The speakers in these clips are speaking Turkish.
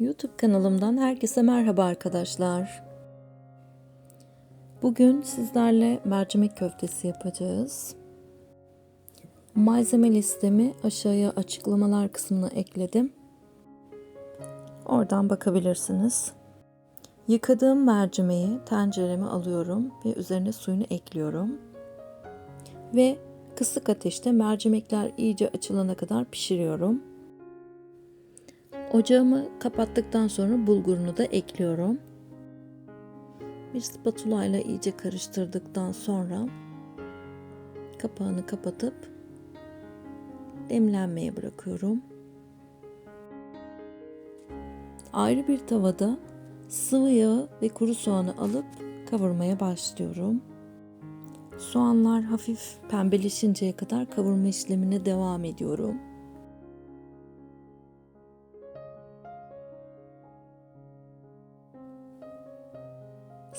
YouTube kanalımdan herkese merhaba arkadaşlar. Bugün sizlerle mercimek köftesi yapacağız. Malzeme listemi aşağıya açıklamalar kısmına ekledim. Oradan bakabilirsiniz. Yıkadığım mercimeği tencereme alıyorum ve üzerine suyunu ekliyorum. Ve kısık ateşte mercimekler iyice açılana kadar pişiriyorum. Ocağımı kapattıktan sonra bulgurunu da ekliyorum. Bir spatula ile iyice karıştırdıktan sonra kapağını kapatıp demlenmeye bırakıyorum. Ayrı bir tavada sıvı yağı ve kuru soğanı alıp kavurmaya başlıyorum. Soğanlar hafif pembeleşinceye kadar kavurma işlemine devam ediyorum.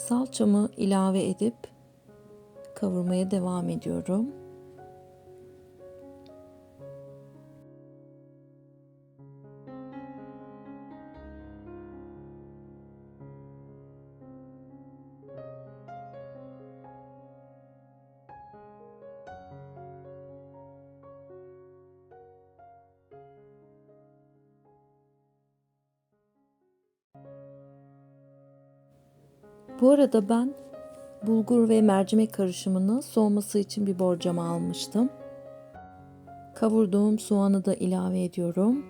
Salçamı ilave edip kavurmaya devam ediyorum. Bu arada ben bulgur ve mercimek karışımını soğuması için bir borcama almıştım. Kavurduğum soğanı da ilave ediyorum.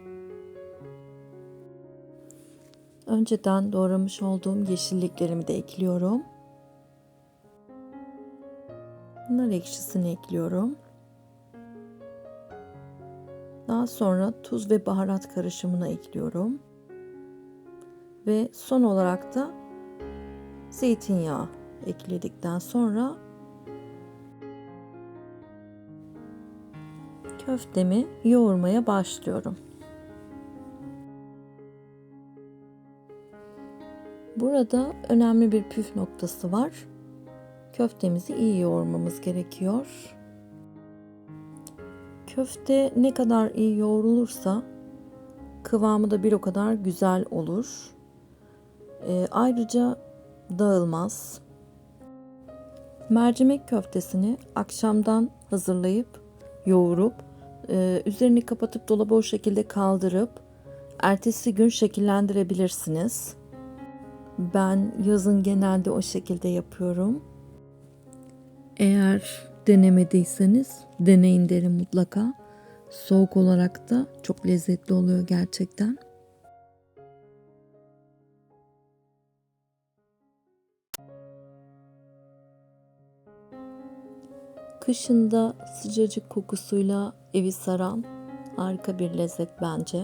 Önceden doğramış olduğum yeşilliklerimi de ekliyorum. Nar ekşisini ekliyorum. Daha sonra tuz ve baharat karışımını ekliyorum. Ve son olarak da zeytinyağı ekledikten sonra köftemi yoğurmaya başlıyorum. Burada önemli bir püf noktası var. Köftemizi iyi yoğurmamız gerekiyor. Köfte ne kadar iyi yoğrulursa kıvamı da bir o kadar güzel olur. E, ayrıca dağılmaz. Mercimek köftesini akşamdan hazırlayıp yoğurup e, üzerini kapatıp dolaba o şekilde kaldırıp ertesi gün şekillendirebilirsiniz. Ben yazın genelde o şekilde yapıyorum. Eğer denemediyseniz deneyin derim mutlaka. Soğuk olarak da çok lezzetli oluyor gerçekten. Kışında sıcacık kokusuyla evi saran harika bir lezzet bence.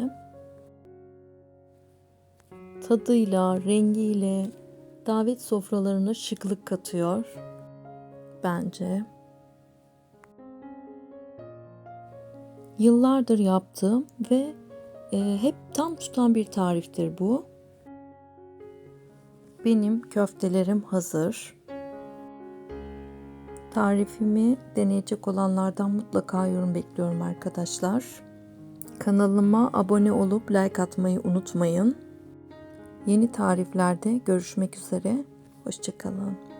Tadıyla, rengiyle davet sofralarına şıklık katıyor bence. Yıllardır yaptığım ve e, hep tam tutan bir tariftir bu. Benim köftelerim hazır. Tarifimi deneyecek olanlardan mutlaka yorum bekliyorum arkadaşlar. Kanalıma abone olup like atmayı unutmayın. Yeni tariflerde görüşmek üzere. Hoşçakalın.